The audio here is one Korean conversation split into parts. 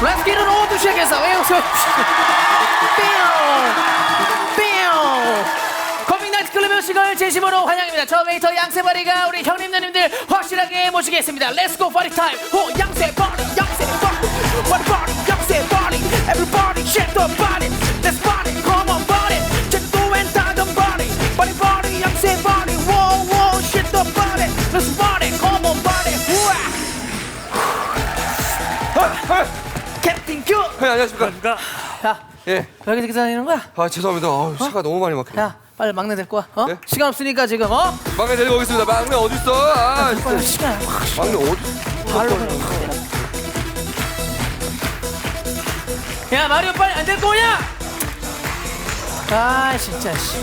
Let's get it on 또 시작해서 외우세요 뿅 커밍 나이트 클럽의 시간을 진심으로 환영합니다 저 웨이터 양세바리가 우리 형님 누님들 확실하게 모시겠습니다 Let's go party time 호 양세바리 양세바리 What party 양세바리 Everybody shake the body Let's party come on party 제도 엔 다른 party Party party 양세바리 Whoa whoa shake the body Let's party come on party 우와 네, 안녕하십니까. 야, 예. 여기서 기다리는 거야? 아 죄송합니다. 어, 차가 너무 많이 막혀. 야, 빨리 막내 데리고 와. 어? 네? 시간 없으니까 지금 어? 막내 데리고 오겠습니다. 막내 어디 있어? 아, 빨리. 시간. 막내 어디? 발로 그냥. 야, 마리오 빨리 안 데리고 오냐? 아, 진짜 씨.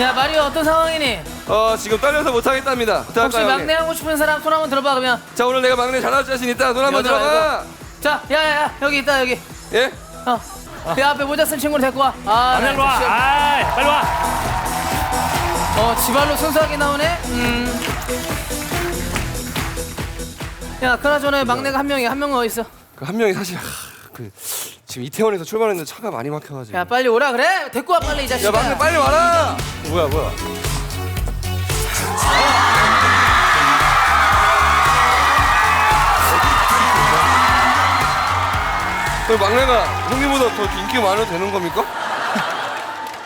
야, 마리오 어떤 상황이니? 어 지금 떨려서 못 하겠답니다. 혹시 어떡할까요, 막내? 하고 싶은 사람 손 한번 들어봐 그러면. 자 오늘 내가 막내 잘할 자신 있다. 눈 한번 여자 들어봐. 자, 야, 야, 야, 여기 있다 여기. 예? 어. 그 앞에 모자 쓴 친구를 데리고 와. 아, 빨리 와. 진짜. 아이, 빨리 와. 어, 지발로 순수하게 나오네. 음. 야, 그나저나 막내가 한 명이야. 한 명은 어디 있어? 그 한 명이 사실 하, 그 지금 이태원에서 출발했는데 차가 많이 막혀가지고. 야, 빨리 오라 그래. 데리고 와 빨리 이 자식아. 야 막내 빨리 와라. 뭐야 뭐야. 그 막내가 형님보다 더 인기가 많아도 되는 겁니까?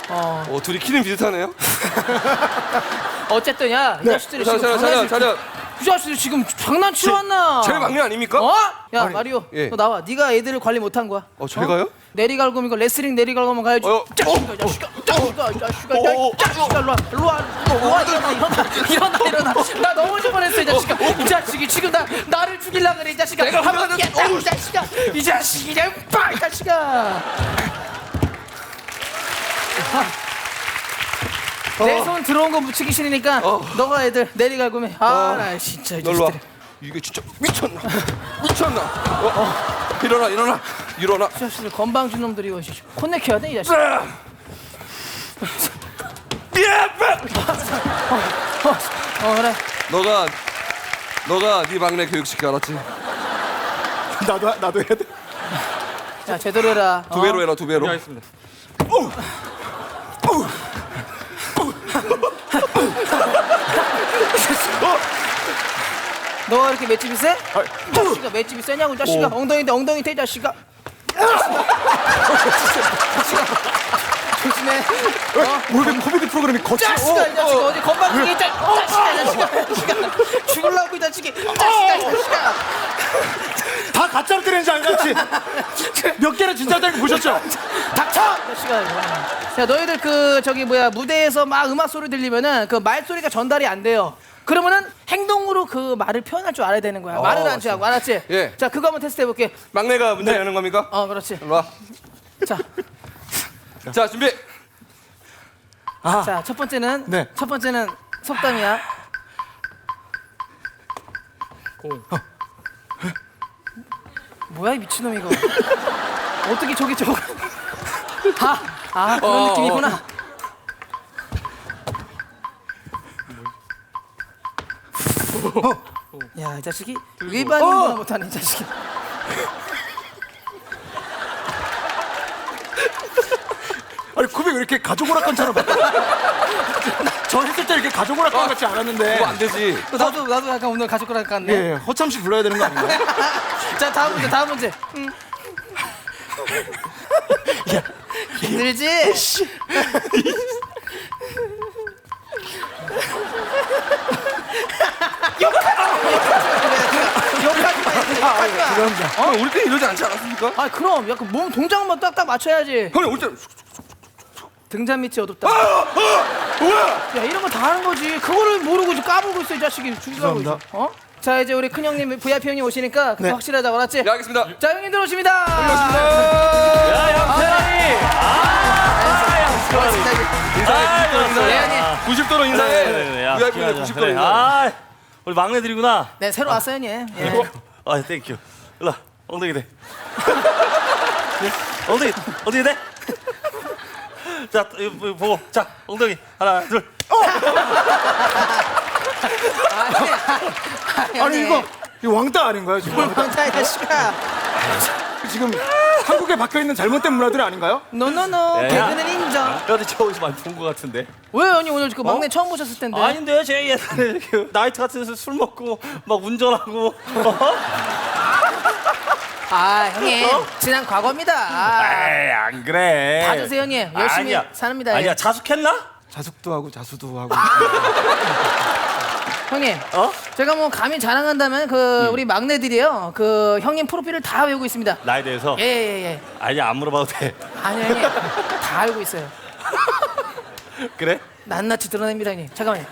어. 어 둘이 키는 비슷하네요. 어쨌든 야, 이 자식들이 자, 지금 자, 장난치. 자자. 이 자식들이 지금 장난치러 왔나? 제일 막내 아닙니까? 어? 야, 마리오. 예. 너 나와. 네가 애들을 관리 못한 거야. 어, 제가요? 내리갈굼 이거 레슬링 내리갈굼만 가야지. 어, 자식아, 이 자식아, 자식아, 이 자식아, 어, 어, 이 자식아, 일로 와, 일로 와, 일로 와, 일어나, 일어나, 일어나, 일어나. 나 넘어질 뻔했어, 이 자식아. 이 자식이 지금 나 나를 죽일라 그래, 이 자식아. 내가 한번 화나는- 깼다, 이 자식아. 이 자식이 그냥 빡, 이 자식아. 내 손 들어온 거 묻히기 싫으니까 어. 너가 애들 내리갈굼해. 아, 어. 나 진짜 이 와. 자식들. 이게 진짜 미쳤나? 미쳤나? 어, 어. 일어나 일어나 일어나. 이 자식들 건방진 놈들이 이거 씨, 혼내켜야 돼, 이 자식. 아! 어, 그래. 너가 너가 네 막내 교육시켜 알았지? 나도 나도 해야 돼. 자, 제대로 해라. 두 배로 해라 두 배로. 알겠습니다. 너가 이렇게 맷집이 세? 이. 자식아 맷집이 세냐고 이 자식아. 엉덩이인데 엉덩이 대이 자식아. 조심해 어? 우리 코미디 프로그램이 거치. 자식아 이 자식아. 어디 건방지게 이 자- 자식아 이 자식아 이 자식아. 죽을라고 이 자식이 자식아 이 자식아. 다 가짜로 때리는지? 알겠지? 몇 개는 진짜 때리는 거 보셨죠? 닥쳐! 야 너희들 그 저기 뭐야 무대에서 막 음악 소리 들리면은 그 말소리가 전달이 안 돼요 그러면은 행동으로 그 말을 표현할 줄 알아야 되는 거야 말을 안 취하고 알았지? 예. 자 그거 한번 테스트 해볼게 막내가 문제 내는 겁니까? 어 그렇지 일로 와. 자 자 준비. 아, 자, 첫 번째는 네. 첫 번째는 속담이야. 어. 뭐야 이 미친놈 이거. 어떻게 저기 저거. 아, 아 그런 어, 느낌이구나. 야, 이 자식이 일반인보다 못하네, 이 자식이. 아니 코미 왜 이렇게 가족 오락관처럼? 저 했을 때 이렇게 가족 오락관 같지 않았는데. 그거 안 되지. 나도 나도 약간 오늘 가족 거랑 같네. 예, 예, 허참 씨 불러야 되는 거 아닌가요? 자 다음 문제 다음 문제 음. 힘들지? 욕하지 마 욕하지 마 죄송합니다. 어? 우리 때 이러지 않지 않았습니까? 아 그럼 약간 몸 동작만 딱딱 맞춰야지 형님 우리 때 등잔 밑이 어둡다 아, 뭐야? 야 이런 거 다 하는 거지 그거를 모르고 지금 까불고 있어 이 자식이 죽이라고 있어 죄송합니다. 어? 자 이제 우리 큰 형님 VIP 형님 오시니까 그거 네. 확실하자고 알았지? 네 알겠습니다. 자 형님들 오십니다 야. 고맙습니다 인사해. 아, 90도로 인사해. 네, 형님. 90도로 인사해. 네, VIP인데 90도로 그래. 인사해. 아, 우리 막내들이구나. 네 새로 왔어요 형님 예. 아, 땡큐. 일로 와. 엉덩이 대. 엉덩이, 엉덩이 대. 자, 이거 보고. 자, 엉덩이. 하나, 둘. 아니, 아니 이거 이거 왕따 아닌가요 지금? 왕따야 씨가. 지금 한국에 박혀 있는 잘못된 문화들 아닌가요? 노노노 야. 개그는 인정. 어디 저 어디서 많이 본것 같은데. 왜 형님 오늘 그 막내 처음 보셨을 텐데. 아닌데 제 옛날에 이렇게 나이트 같은 데서 술 먹고 막 운전하고 어? 아 형님 지난 과거입니다. 아, 에이 안 그래. 봐주세요, 형님. 열심히 아니야. 삽니다, 아니야 예. 자숙했나? 자숙도 하고 자수도 하고. 형님. 어? 제가 뭐 감히 자랑한다면 그 우리 막내들이요 그 형님 프로필을 다 외우고 있습니다. 나에 대해서? 예 예예. 예, 아니야 안 물어봐도 돼. 아니 형님 다 알고 있어요. 그래? 낱낱이 드러냅니다 형님. 잠깐만요.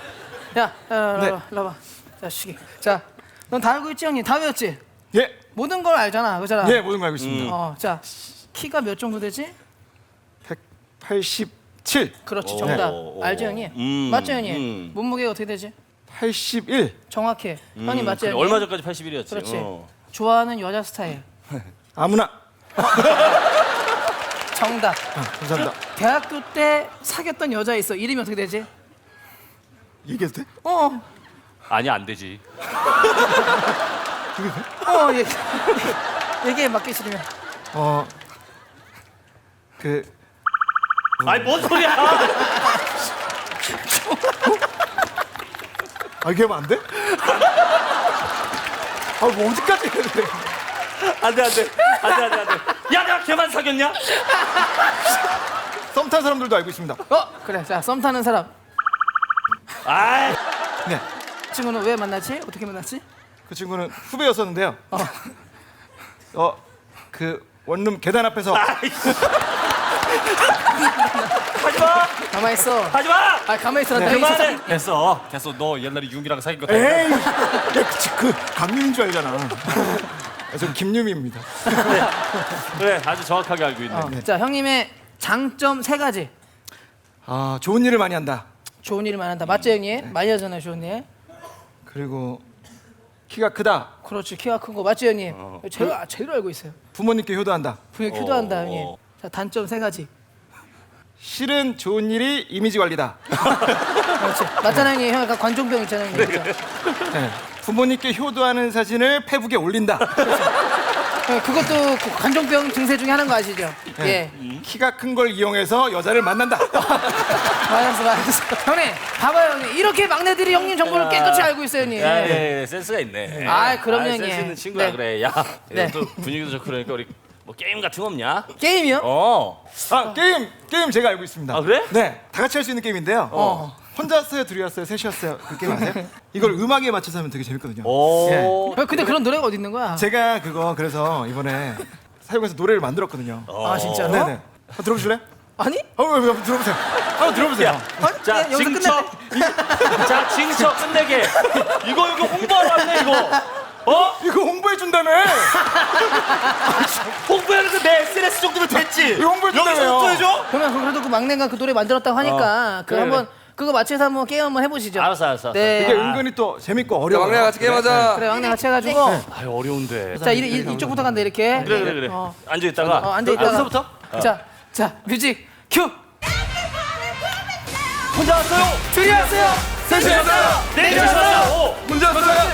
야, 어, 네. 라 라봐. 자 시기. 자, 넌 다 알고 있지 형님? 다 외웠지? 예, 모든 걸 알잖아, 그잖아. 예 모든 거 알고 있습니다. 어, 자 키가 몇 정도 되지? 187, 그렇지 오, 정답. 오, 알죠 오. 형님? 음, 맞죠 형님? 음. 몸무게가 어떻게 되지? 81. 정확해. 형님 맞죠 그래? 얼마 전까지 81이었지. 그렇지. 어. 좋아하는 여자 스타일. 아무나. 정답. 아, 감사합니다. 대학교 때 사귀었던 여자 있어. 이름이 어떻게 되지? 얘기해도 돼? 어, 아니 안 되지. 어, 얘기, 얘기해 맞기 싫으면. 어, 그 아니 뭔 소리야? 아, 이게 하면 안 돼? 아, 뭐 어디까지 해야 돼? 안 돼 안 돼 안 돼 안 돼 안 돼. 야 내가 걔만 사귀었냐? 썸 탄 사람들도 알고 있습니다. 어, 그래. 자, 썸 타는 사람. 아이 네, 그 친구는 왜 만났지? 어떻게 만났지? 그 친구는 후배였었는데요. 어, 그 원룸 계단 앞에서 하지마 가만 있어. 하지마. 아, 가만 있어. 나 네. 여기 있어. 그만해. 됐어 됐어 너 옛날에 윤기랑 사귄 거 다. 에이, 야, 그, 그 강림인 줄 알잖아. 아, 저 김유미입니다. 그래 아주 정확하게 알고 있네. 어, 자, 형님의 장점 세 가지. 아, 좋은 일을 많이 한다. 좋은 일을 많이 한다. 맞죠, 형님? 많이 하잖아요, 좋은 일. 그리고 키가 크다. 그렇지, 키가 큰 거. 맞죠, 형님? 제일, 아, 제일 알고 있어요. 부모님께 효도한다. 분명 어, 효도한다, 형님. 어. 자, 단점 세 가지. 실은 좋은 일이 이미지 관리다. 그렇지. 맞잖아요, 형님. 형 약간 관종병 있잖아요, 형님. 그죠? 네. 부모님께 효도하는 사진을 페북에 올린다. 어, 그것도 그 관종병 증세 중에 하나인 거 아시죠? 예. 키가 큰 걸 이용해서 여자를 만난다. 맞았어, 맞았어. 형님, 봐봐요, 형님. 이렇게 막내들이 형님 정보를 깨끗이 알고 있어요, 형님. 야, 예, 예, 센스가 있네. 아이, 그럼요, 아이, 형님. 센스 있는 친구야 네. 그래. 야, 네. 또 분위기도 좋고 그러니까 우리 뭐 게임 같은 거 없냐? 게임이요? 어. 아 게임 게임 제가 알고 있습니다. 아, 그래? 네, 다 같이 할 수 있는 게임인데요. 어. 혼자였어요, 둘이었어요, 셋이었어요. 그 게임 아세요? 이걸 음악에 맞춰서 하면 되게 재밌거든요. 오. 어, 근데 그런 노래가 어디 있는 거야? 제가 그거 그래서 이번에 사용해서 노래를 만들었거든요. 아, 진짜로? 네네. 한번 들어보실래요? 아니? 어, 왜, 왜, 한번 들어보세요. 한번 들어보세요. 아니? 자, 네, 여기서 징쳐. 끝낼래? 자, 징쳐 끝내게. 이거 이거 홍보하러 왔네 이거. 어? 이거 홍보해 준다며. 홍보하는 거 내 SNS 정도면 됐지. 이거 홍보해 여기서 준다며요. 홍보해줘? 그러면 그래도 그 막내가 그 노래 만들었다고 하니까 그 그래, 한번 그거 맞춰서 한번 게임 한번 해보시죠. 알았어, 알았어. 네. 이게 은근히 또 재밌고 야, 어려워. 막내가 같이 게임하자. 그래 막내 같이 해가지고 아유 어려운데. 자 이, 이, 이쪽부터 간다 이렇게. 그래 그래 그래. 어, 앉아 있다가. 어, 앉아 있다가. 여기서부터? 자, 자 뮤직 큐. 혼자 왔어요. 둘이 하세요. 셋이 왔어요. 네, 왔어요. 문제 왔어요.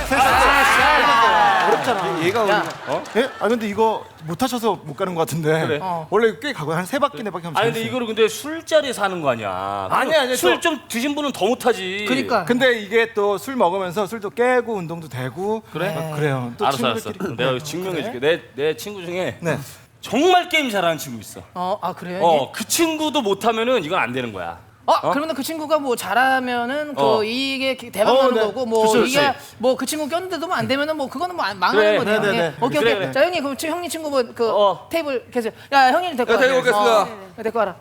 어렵잖아. 얘가 야, 어? 예? 아 근데 이거 못 하셔서 못 가는 것 같은데. 그래. 어. 원래 꽤 가고 한 세 바퀴 네 바퀴 하면 아니 근데 재밌어요. 이거를 근데 술자리에서 하는 거 아니야. 아니야, 아니야, 술 저- 좀 드신 분은 더 못하지. 그러니까. 근데 이게 또 술 먹으면서 술도 깨고 운동도 되고 그래? 막 그래요. 또 알았어 알았어. 친구들끼리- 내가 증명해줄게. 내 내 친구 중에 네. 정말 게임 잘하는 친구 있어. 어, 아 그래요? 어, 그 친구도 못하면은 이건 안 되는 거야. 어, 그러면 그 친구가 뭐 잘하면은 그 어. 이게 기- 대박나는 어, 네. 거고 뭐 그렇지, 이게. 뭐 그 친구 꼈는데도 뭐안 되면은 뭐 그거는 뭐 안- 망하는 그래, 거네요. 네, 네, 예. 네. 오케이 그래, 오케이. 그래. 자 형님 그럼 형님 친구분 그 어. 테이블 계세요. 야 형님 데리고 야, 와. 데리고 오겠습니다. 어, 네, 데리고 와라.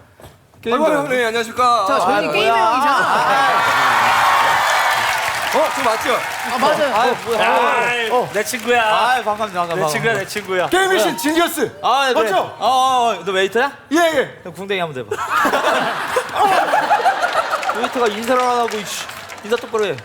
아이고 형님 안녕하십니까. 자 저희 아, 게임의 형이잖아. 어, 저 맞죠? 아 맞아요. 어. 아, 내 친구야. 아 반갑습니다 내 반갑습니다 친구야, 내 친구야. 게임의 신 진기어스. 아 그래. 맞죠? 어, 어, 어, 너 웨이터야? 예 예. 그럼 궁뎅이 한번 대봐 웨이터가 인사를 안 하고 이씨, 인사 똑바로 해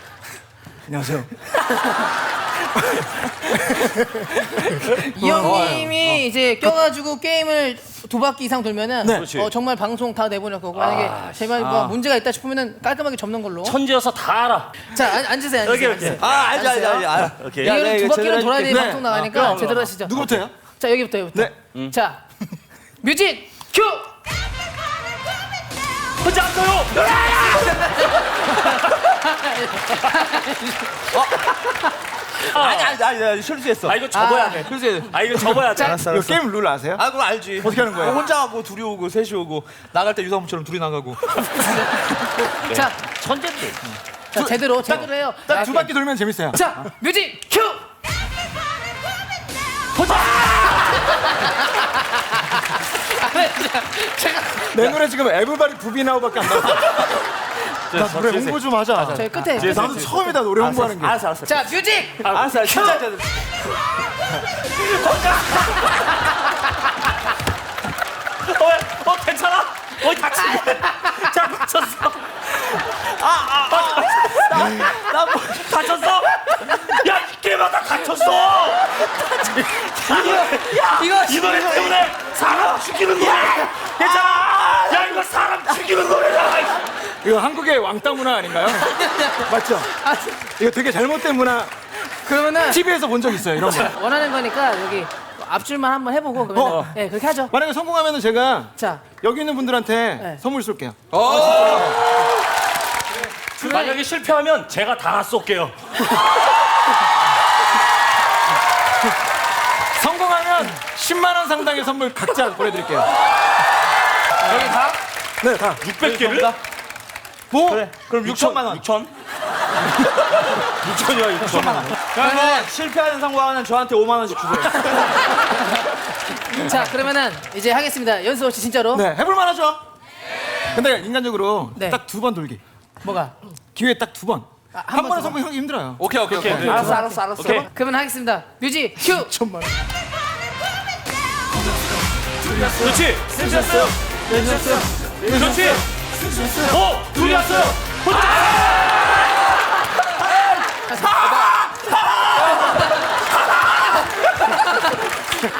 안녕하세요. 이 형님이 이제 껴가지고 게임을 두 바퀴 이상 돌면은 네. 그렇지. 어, 정말 방송 다 내보낼 거고 만약에 제발 뭐 문제가 있다 싶으면은 깔끔하게 접는 걸로. 천지여서 다 알아. 자 앉, 앉으세요. 여기, 앉으세요. 여기. 앉으세요. 아 알지 알지 알지. 알 오케이. 야, 이거는 내가 두 바퀴는 제대로 돌아야 돼. 방송 나가니까 그럼, 제대로 그럼. 하시죠. 누구부터요? 자 여기부터 여기부터. 네. 자 뮤직 큐. 혼자 앉아요. 아니 아니 아니 아니 실수했어. 아 이거 접어야 아. 돼. 실수했어. 아 이거 접어야 돼. 알았어 알았어. 게임 룰 아세요? 아 그럼 알지. 어떻게 하는 거예요? 어, 혼자 하고 둘이 오고 셋이 오고 나갈 때 유사무처럼 둘이 나가고. 자, 천재인데. 자 제대로 제대로 해요. 딱 두. 바퀴 돌면 재밌어요. 자 뮤직 큐. 보자. 제가 내 노래 지금 에브바리 부비나우밖에 안 나와. 나 노래 홍보 좀 하자. 저희 끝에. 나도 처음이다 노래 홍보하는 게. 알았어 알았어. 자 뮤직 알았어 알았어. 진짜 진짜. 어, 어 괜찮아? 어 다치. 자 다쳤어. 아, 나 뭐. 다쳤어? 야 이게마다 다쳤어. 이거 이 노래 때문에 사람 죽이는 노래. 괜찮아. 야 이거 사람 죽이는 노래다. 이거 한국의 왕따 문화 아닌가요? 맞죠? 이거 되게 잘못된 문화. 그러면은 TV에서 본 적 있어요 이런 거. 원하는 거니까 여기 앞줄만 한번 해보고 그러면 어. 예 그렇게 하죠. 만약에 성공하면 제가 자 여기 있는 분들한테 네. 선물 쏠게요. 만약에 실패하면 제가 다 쏠게요. 성공하면 10만 원 상당의 선물 각자 보내드릴게요. 여기 다 네, 다. 600개를? 뭐? 그래. 그럼 6천만 원. 6천? 6천이야 6천만 원. 그러면 실패하는 상관은 저한테 5만 원씩 주세요. 자 그러면은 이제 하겠습니다. 연수 없이 진짜로 네, 해볼만 하죠? 근데 인간적으로 네. 딱 두 번 돌기. 뭐가? 기회 딱 두 번. 아, 한번 번에 더. 성공하기 힘들어요. 오케이 오케이 오케이. 오케이. 알았어 알았어 알았어. 오케이. 그러면 하겠습니다. 뮤직 큐. 천만 원. 그렇지. 실패했어요. 그렇지. 오, 둘이 왔어요.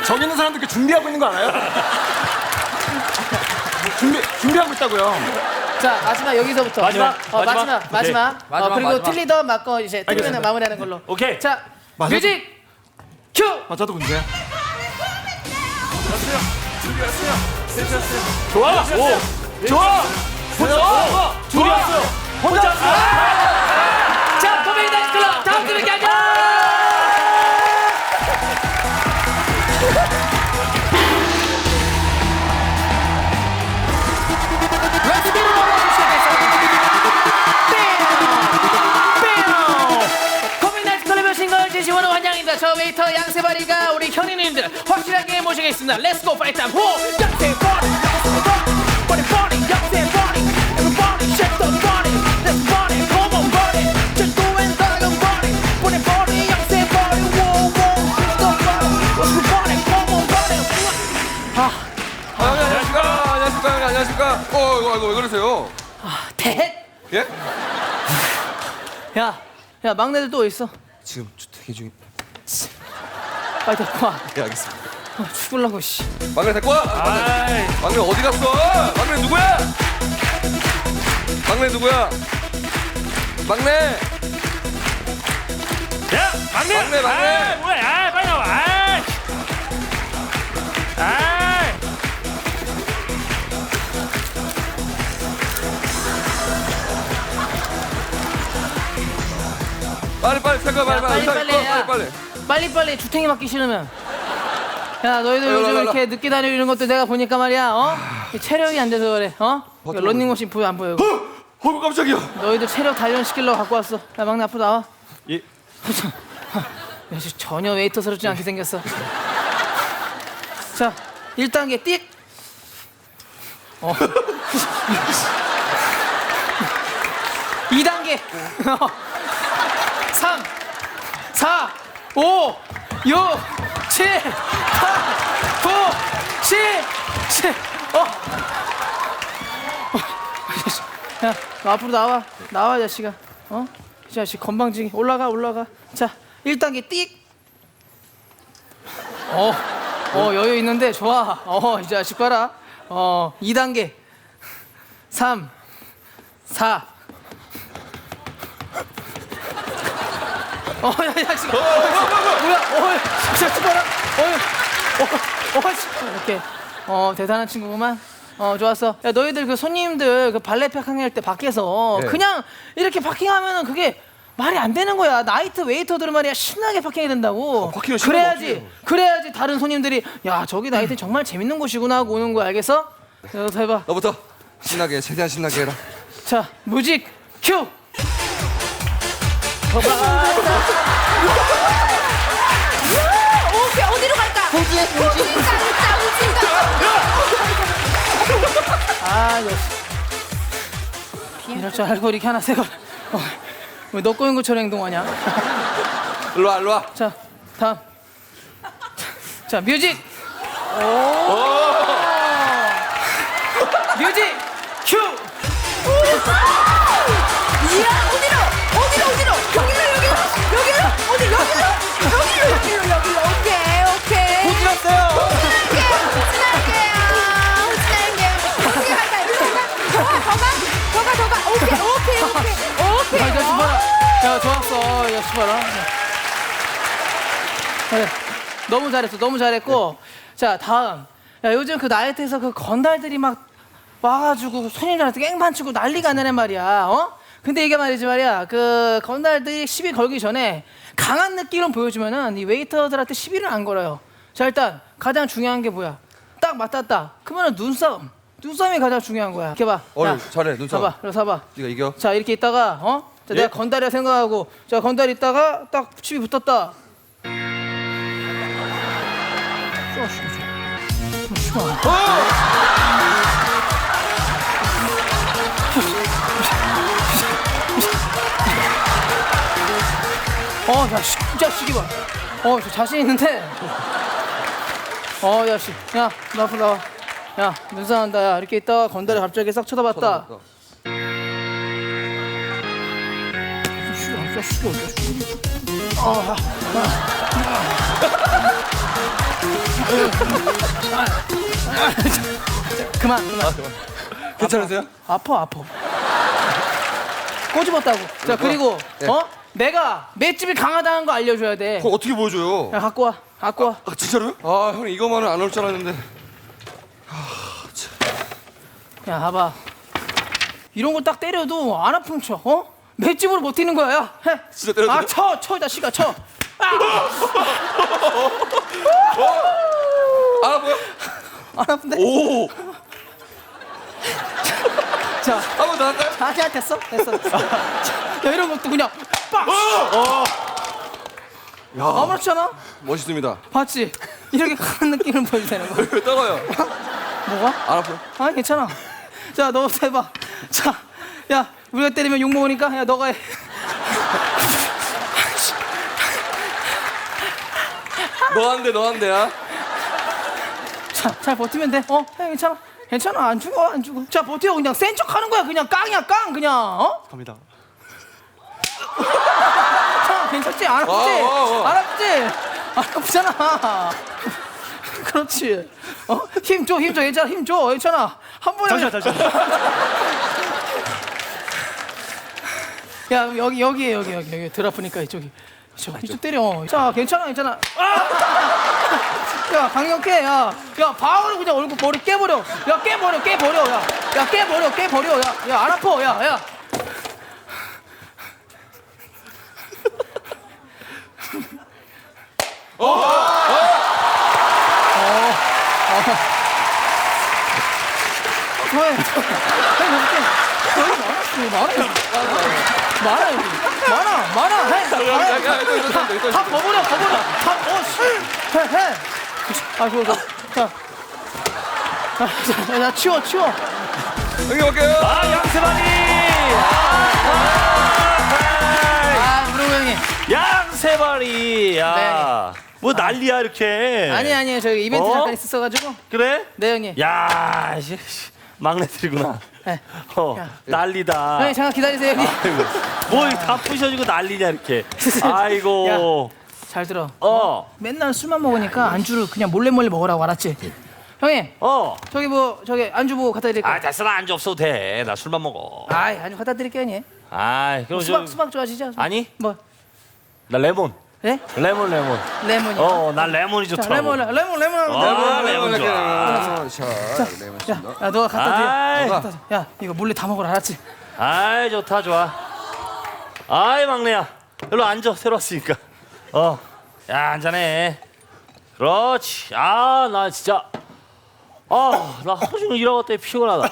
저기 있는 사람들 이렇게 준비하고 있는 거 알아요? 준비 준비하고 있다고요. 자 마지막 여기서부터. 마지막, 어, 마지막. 마지막 마지막. 오케이. 어, 마지막, 그리고 마지막. 틀리던 맞고 이제 틀리면. 마무리하는 걸로. 오케이. 자 맞아도- 뮤직 큐. 아, 저도 문제야. 좋아. 오. 좋아. 혼자. 오. 둘이 왔어요. 혼자 왔어요. 자 코미디 나이트 클럽 다음 주에 뵙게 안녕. 환영입니다. 저 웨이터 양세바리가 우리 형님들 확실하게 모시겠습니다. Go 파이트. 호 양세바리 양세바리 Everybody shake the body Let's party come on body 전도 앤 다른 body 버리 버리 양세바리 Wow wow shake the body Let's go party come on body 아, 안녕하십니까 안녕하십니까 안녕하십니까. 어 이거 이거 왜 그러세요? 대 예? 야, 야 막내들 또 있어. 지금 대기 중. 빨리 데리고 와. 예 알겠습니다. 어, 죽을라고 씨. 막내 데리고 와. 아, 막내, 어디 갔어? 막내 누구야? 막내 누구야? 막내. 야, 막내. 막내, 막내. 아이, 뭐야? 아이, 빨리 나와. 아이. 아이. 빨리 빨리 잠깐 빨리 야, 빨리, 빨리 빨리. 빨리. 빨리 빨리 주탱이 맞기 싫으면. 야 너희들 요즘. 이렇게 늦게 다니는 것도 내가 보니까 말이야. 어? 이 체력이 안 돼서 그래. 어? 이거 런닝머신 보여 안 보여? 이거? 어 깜짝이야. 너희들 체력 단련 시키려고 갖고 왔어. 야 막내 앞으로 나와. 예. 야, 씨, 전혀 웨이터스럽지 않게 생겼어. 자, 1단계 띡. 어. 2단계. 3, 4, 5, 6, 7, 8, 9, 10, 10. 어. 야, 너 앞으로 나와. 나와, 이 자식아. 어? 이 자식 건방지게. 올라가, 올라가. 자, 1단계 띡. 어. 어 여유 있는데 좋아. 어 이 자식 봐라. 어 2단계. 3 4 어, 야, 야, 지금. 어, 뭐야? 어, 진짜 봐라. 어, 어, 어, 씨. 이렇게. 어, 대단한 친구구만. 어, 좋았어. 야, 너희들 그 손님들 그 발레 파킹할 때 밖에서 네. 그냥 이렇게 파킹하면은 그게 말이 안 되는 거야. 나이트 웨이터들은 말이야 신나게 파킹해야 된다고. 파킹을 신나게 그래야지. 그래야지 다른 손님들이 야 저기 나이트 정말 재밌는 곳이구나 하고 오는 거야. 알겠어? 자, 너부터 해봐. 너부터 신나게 최대한 신나게 해라. 자, 뮤직 큐. 오케이 어디로 갈까? 우지 우지가 있다 우지가 아 역시 이럴 줄 알고 이렇게 하나 세고 어, 왜너 꼬인 것처럼 행동하냐? 일로 와 일로 와. 자 다음. 자 뮤직. 뮤직 큐. 이야 오케이 오케이 오케이. 오케이. 야, 이 자식 봐라 야 좋았어. 이 자식 봐라 그래. 너무 잘했어. 너무 잘했고. 자 다음. 야 요즘 그 나이트에서 그 건달들이 막 와가지고 손님들한테 깽판 치고 난리가 나란 말이야. 어? 근데 이게 말이지 말이야. 그 건달들이 시비 걸기 전에 강한 느낌을 보여주면은 이 웨이터들한테 시비를 안 걸어요. 자 일단 가장 중요한 게 뭐야? 딱 맞닿았다. 그러면은 눈싸움 눈싸움이 가장 중요한 거야 이렇게 봐 야, 잘해, 눈싸움. 봐봐 그래 서봐 네가 이겨. 자 이렇게 있다가 어? 자, 내가 건달이라 생각하고 자 건달 있다가 딱 칩이 붙었다. 어, 야, 씨, 자식이 봐. 어, 저 자신 있는데. 어, 야, 씨, 야, 나 앞으로 나와. 야, 눈싸움한다. 야, 이렇게 있다가 건달이 갑자기 싹 쳐다봤다. 그만, 그만. 괜찮으세요? 아파 아파 꼬집었다고 자 그리고 네. 어 내가 맷집이 강하다는 거 알려줘야 돼야 그거 어떻게 보여줘요? 갖고 와 갖고 와 아 진짜로요? 아형 이거만은 안 올 줄 알았는데. 야, 봐봐. 이런 거딱 때려도 안 아프면 쳐, 어? 맷집으로 못 뛰는 거야, 야. 해. 진짜 때려도 아, 돼? 쳐, 쳐, 이 자식아, 쳐. 아, 아 뭐야? 안 아픈데? 오. 자, 한 번 더 할까요? 아니야, 됐어, 됐어. 됐어. 야, 이런 것도 그냥 빡! 야 아무렇잖아? 멋있습니다. 봤지? 이렇게 강한 느낌을 보여주는 거야. 왜 떨어요? 뭐가? 안 아파요? 아, 괜찮아. 자, 너부터 해봐. 자, 야, 우리가 때리면 욕 먹으니까, 야, 너가 해. 너 한대 너 한대야. 자, 잘 버티면 돼. 어? 해, 괜찮아. 괜찮아. 안 죽어, 안 죽어. 자, 버텨. 그냥 센 척 하는 거야. 그냥 깡이야, 깡. 그냥. 어? 갑니다. 자, 괜찮지? 안 아프지? 어, 어, 어. 안 아프지? 안 아프잖아. 그렇지. 어? 힘 줘, 힘 줘. 괜찮아. 힘 줘. 괜찮아. 한 번에. 잠시만 잠시만. 야, 그럼 여기, 여기에, 여기, 여기, 여기. 들 아프니까 이쪽이. 이쪽, 이쪽 때려. 자, 괜찮아, 괜찮아. 아! 야, 강력해, 야. 야, 바로 그냥 얼굴 머리 깨버려. 야, 깨버려, 깨버려, 야. 야, 깨버려, 깨버려, 야. 야, 안 아파, 야, 야. 어, 왜? 왜 이렇게? 여기 많아, 많아. 여기. 많아, 많아. 해. 이거. 다 버버려, 버버려. 다, 어, 씨. 해, 해. 아, 그거. 자. 자, 자, 자, 치워, 치워. 여기 볼게요. 아 양세만이. 아. 양세만이. 야. 뭐 난리야 이렇게. 아니, 아니에요. 저희 이벤트 어? 잠깐 있었어가지고. 그래? 네, 형님. 야, 씨, 씨, 막내들이구나. 네. 어, 야. 난리다. 형님, 잠깐 기다리세요, 형님. 아이고, 뭐다 부셔지고 난리냐 이렇게. 아이고. 잘 들어. 어, 맨날 술만 먹으니까 안주를 그냥 몰래 몰래 먹으라고 알았지? 형님 어. 저기 뭐 저기 안주 뭐 갖다 드릴까요? 아, 됐어. 나 안주 없어도 돼. 나 술만 먹어. 아이 안주 갖다 드릴게요 형님. 아이, 그럼 수박 좀 수박 좋아하시죠? 아니? 뭐 나 레몬. 네? 레몬 레몬. 레몬이요. 어, 나 레몬이 자, 좋더라고. 레몬 레몬 레몬. 아, 레몬. 레몬 좋아. 자, 레몬 야, 야 너가 갖다. 아이, 갖다 줘. 야 이거 몰래 다 먹으라 알았지? 아이 좋다 좋아. 아이 막내야. 일로 앉아. 새로 왔으니까. 어. 야, 한잔해. 그렇지. 아, 나 진짜 아, 나 하루 종일 일하고 왔더니 피곤하다.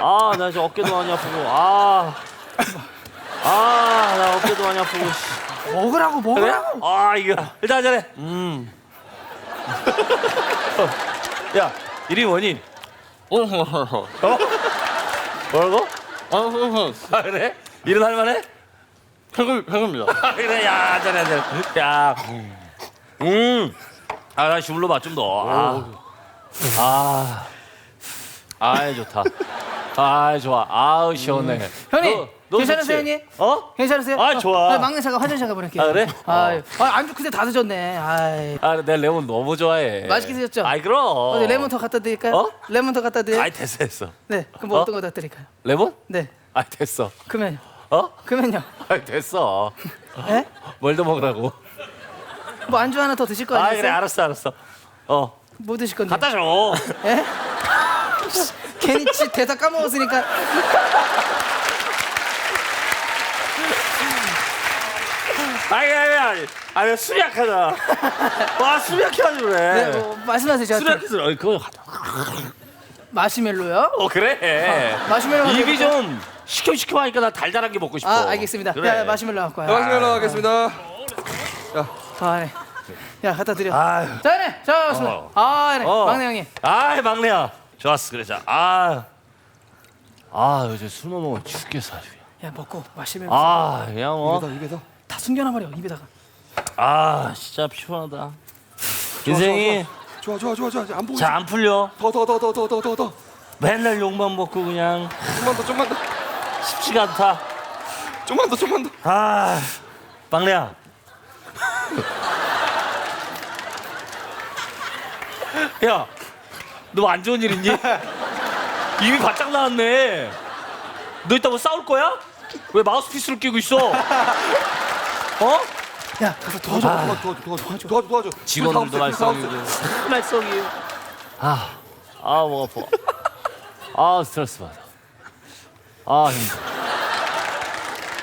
아, 나 지금 어깨도 많이 아프고. 아. 아, 나 어깨도 많이 아프고. 씨. 먹으라고? 먹으라고. 아, 이거 일단 한잔해. 음. 야, 이름이 뭐니? 어? 뭐라고? 아 그래? 일은 할만해? 평금 평금입니다. 아 그래 야 한잔해 한잔해 야 음. 아 다시 불러봐 좀 더. 아. 아. 아이 좋다. 아이 좋아. 아우 시원해. 형님, 너- 너 괜찮으세요? 형님? 어? 괜찮으세요? 아, 좋아. 아, 막내 잠깐 화장실 가버릴게요. 아, 그래? 아, 아, 안주 그때 다 드셨네. 아이. 아, 내 레몬 너무 좋아해. 맛있게 드셨죠? 아이 그럼. 어디 레몬 더 갖다 드릴까요? 어? 레몬 더 갖다 드려요? 아이 됐어 됐어. 네. 그럼 뭐 어? 어? 떤거 갖다 드릴까요? 레몬? 네. 아이 됐어. 그러면 어? 그러면요. 아이 됐어. 예? 뭘 더 먹으라고? 뭐 안주 하나 더 드실 거 아 아니겠어요? 그래 알았어 알았어. 어 뭐 드실 건데? 갖다 줘. 예? 괜히 지 대사 까먹었으니까 아이 아이. 아니 술이 약하다. 와 술이 약해 가지고 그래. 네, 뭐 말씀하세요. 제가 술이 좀- 약해서 어이, 그거 마시멜로요? 어 그래. 마시멜로 입이 가져올게요. 좀 시켜 시켜 하니까 나 달달한 게 먹고 싶어. 아, 알겠습니다. 그래. 야, 마시멜로 갖고 와요. 마시멜로 하겠습니다. 아, 네. 야, 갖다 드려. 아유. 자, 네. 자, 왔습니다. 어. 아, 네. 어. 막내 형님. 아이 막내야. 좋았어 그래 자. 아. 아 요새 술만 먹으면 죽겠어 아주. 야, 먹고 마시멜로 아 그냥 뭐. 입에서. 다 숨겨놔 버려 입에다가. 아 진짜 피곤하다. 인생이 좋아, 좋아, 좋아, 좋아. 안 보고. 잘 안 풀려. 더, 더, 더, 더, 더, 더, 더, 더. 맨날 욕만 먹고 그냥 좀만 더, 좀만 더. 쉽지가 않다. 좀만 더, 좀만 더. 아 막내야. 야, 너 안 좋은 일 있니? 이미 바짝 나왔네. 너 이따 뭐 싸울 거야? 왜 마우스피스를 끼고 있어? 어? 야, 가서 도와줘. 도와줘, 도와줘, 도와줘, 도와줘, 도와줘. 직원들도 말썽이고 없애. 말썽이에요. 아, 아, 목 아파. 아, 스트레스 받아. 아, 힘들어.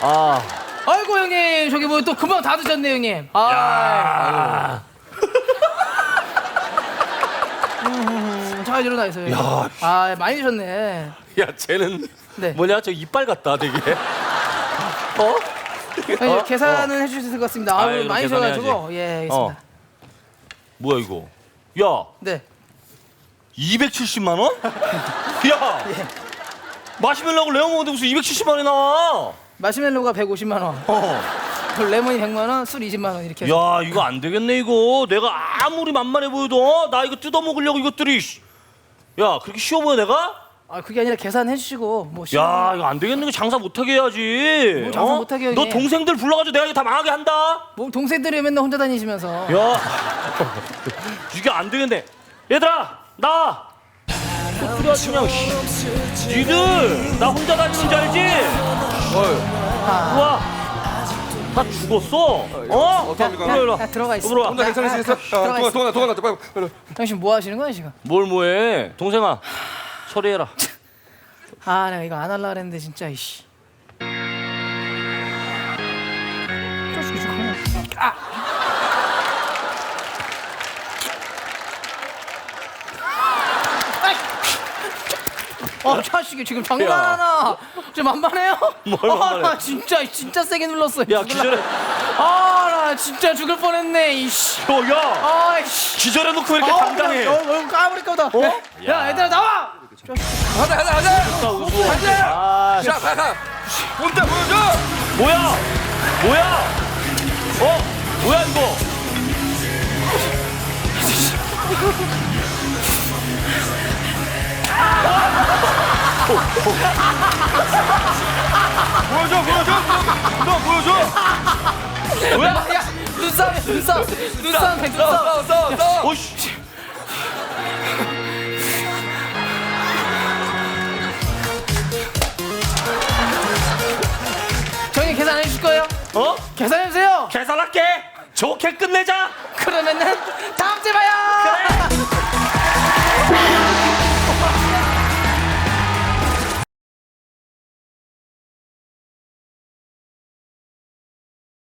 아, 아이고 형님, 저기 뭐 또 금방 다 드셨네 형님. 아, 아, 음, 잘 일어나 있어요. 야, 아, 많이 드셨네. 야, 쟤는 네. 뭐냐? 저 이빨 같다, 되게. 어? 아니, 어? 계산은 해주실 것 같습니다. 아, 아유, 이거 많이 계산해야지. 줘가지고 예, 알겠습니다. 어. 뭐야 이거? 야, 네. 270만 원? 야, 마시멜로하고 레몬 먹는데 무슨 270만 원이 나와? 마시멜로가 150만 원, 어. 그리고 레몬이 100만 원, 술 20만 원 이렇게. 해서. 야 이거 안 되겠네 이거 내가 아무리 만만해 보여도 어? 나 이거 뜯어 먹으려고 이것들이 씨. 야 그렇게 쉬워 보여 내가? 아, 그게 아니라 계산해 주시고 뭐. 야 이거 안 되겠네 이거 장사 못하게 해야지 뭘 장사 못하게 너 하니? 동생들 불러가지고 내가 이거 다 망하게 한다 뭐 동생들이 맨날 혼자 다니시면서. 야 이게 안 되겠네 얘들아 나와 소리 하지 그냥 씨. 니들 나 혼자 다니는 줄 알지? 우와 나 죽었어 어? 어떡합니까? 일로 일로 야, 들어가 있어. 들어와. 혼자 괜찮으시겠어? 야, 야, 아, 들어가 있어. 빨리, 빨리. 당신 뭐 하시는 거야 지금? 뭘 뭐해 동생아 처리해라 아, 내가 이거 안 할라 그랬는데 진짜 이씨. 자식이. 아. 어, 자식이 지금 장난하나? 지금 만만해요? 뭘 아, 만만해? 나 진짜 진짜 세게 눌렀어. 야 기절해 아, 나 진짜 죽을 뻔했네. 이씨. 어 야 아이씨. 기절해 놓고 이렇게 당당해 어, 어, 까버릴 거다. 어? 야, 얘들아 나와. 가자, 가자, 가자! 아 자, 가, 가! 혼자 보여줘! 뭐야 뭐야 어 뭐야 이거 보여줘, 보여줘! 너 보여줘! 뭐야? 눈싸움 눈싸움 백 눈싸움 싸워 싸워 싸워. 오씨. 어? 계산해주세요. 계산할게. 좋게 끝내자. 그러면은 다음 주에 봐요. 그래.